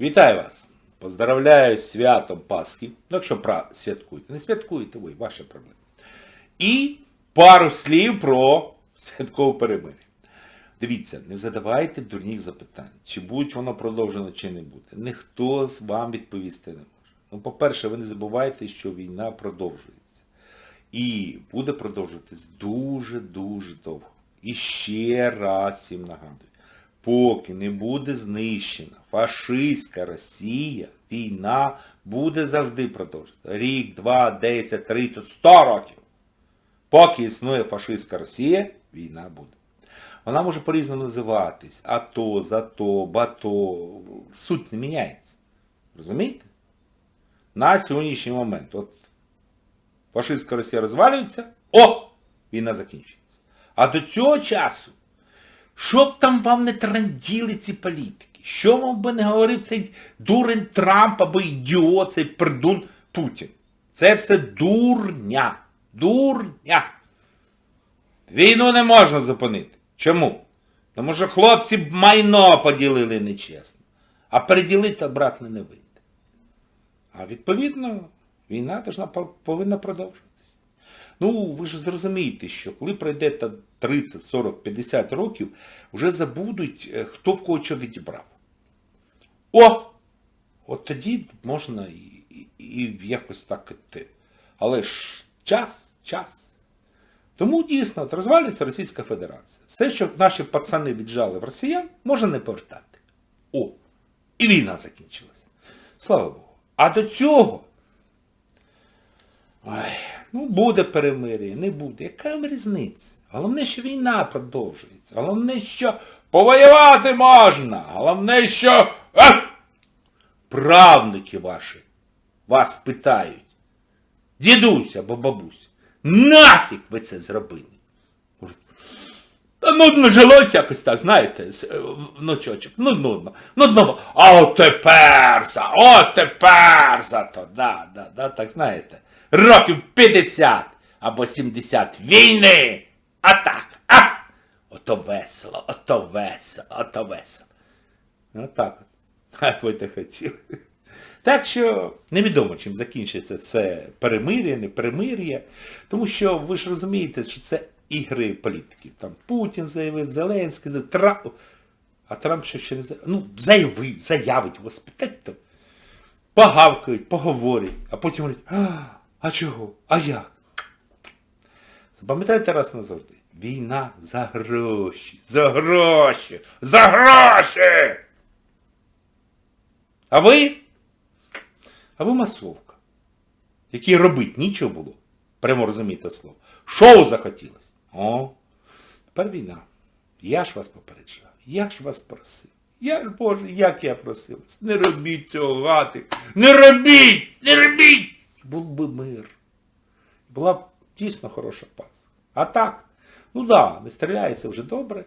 Вітаю вас! Поздравляю з святом Пасхи. Ну, якщо святкуєте. Не святкуєте ви, ваша проблема. І пару слів про святкове перемир'я. Дивіться, не задавайте дурних запитань, чи буде воно продовжено, чи не буде. Ніхто з вам відповісти не може. Ну, по-перше, ви не забувайте, що війна продовжується. І буде продовжуватись дуже-дуже довго. І ще раз всім нагадую, поки не буде знищена фашистська Росія, війна буде завжди продовжуватися. Рік, два, десять, тридцять, сто років. Поки існує фашистська Росія, війна буде. Вона може по-різному називатись. АТО, ЗАТО, БАТО. Суть не міняється. Розумієте? На сьогоднішній момент. От фашистська Росія розвалюється, о! Війна закінчується. А до цього часу, що б там вам не транділи ці політики, що вам би не говорив цей дурень Трамп або ідіот, цей придун Путін. Це все дурня. Дурня. Війну не можна зупинити. Чому? Тому що хлопці б майно поділили нечесно. А переділити обратно не вийде. А відповідно, війна повинна продовжуватися. Ну, ви ж зрозумієте, що коли пройде 30, 40, 50 років, вже забудуть, е, хто в кого що відібрав. О! От тоді можна і, і, і якось так іти. Але ж час, час. Тому дійсно розвалюється Російська Федерація. Все, що наші пацани віджали в росіян, можна не повертати. О! І війна закінчилася. Слава Богу. А до цього. Ой, ну буде перемир'я, не буде. Яка вам різниця? Головне, що війна продовжується. Головне, що повоювати можна. Головне, що... А! Правнуки ваші вас питають. Дідусь або бабусь, нафіг ви це зробили? Та нудно жилось якось так, знаєте, е, внучочок, ну нудно, нудно, а от тепер от тепер за то, да, да, да, так знаєте, років 50 або 70 війни, а так, а, ото весело, ото весело, ото весело. Отак от. Як ви те хотіли. Так що невідомо, чим закінчиться це перемир'я, не перемир'я. Тому що ви ж розумієте, що це ігри політиків. Там Путін заявив, Зеленський заявив, Трамп. А Трамп ще ще не заявив. Ну, заявив, заявить, то. Погавкають, поговорять, а потім говорять, а, чого? А як? Запам'ятайте раз назавжди. Війна за гроші, за гроші, за гроші! А ви? А ви масовка, якій робить нічого було. Прямо розумієте слово. Шоу захотілося. О, тепер війна. Я ж вас попереджав, я ж вас просив. Я ж, Боже, як я просив вас. Не робіть цього гати. Не робіть! Не робіть! Був би мир. Була б дійсно хороша Пасха. А так, ну да, не стріляється вже добре.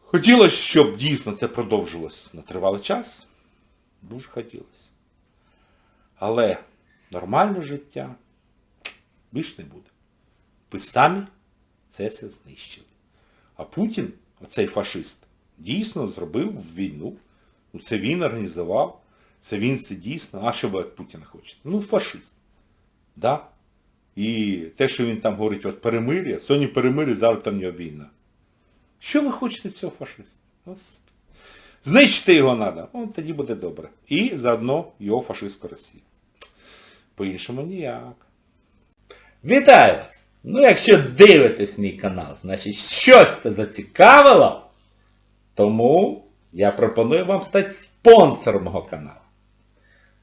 Хотілося, щоб дійсно це продовжилось на тривалий час. Дуже хотілося. Але нормальне життя більш не буде. Ви самі це все знищили. А Путін, оцей фашист, дійсно зробив війну. Ну, це він організував, це він це дійсно. А що ви від Путіна хочете? Ну, фашист. Да? І те, що він там говорить, от перемир'я, сьогодні перемир'я, завтра в нього війна. Що ви хочете цього фашиста? Знищити його треба, он тоді буде добре. І заодно його фашистську Росію. По-іншому ніяк. Вітаю вас! Ну, якщо дивитесь мій канал, значить щось це зацікавило, тому я пропоную вам стати спонсором мого каналу.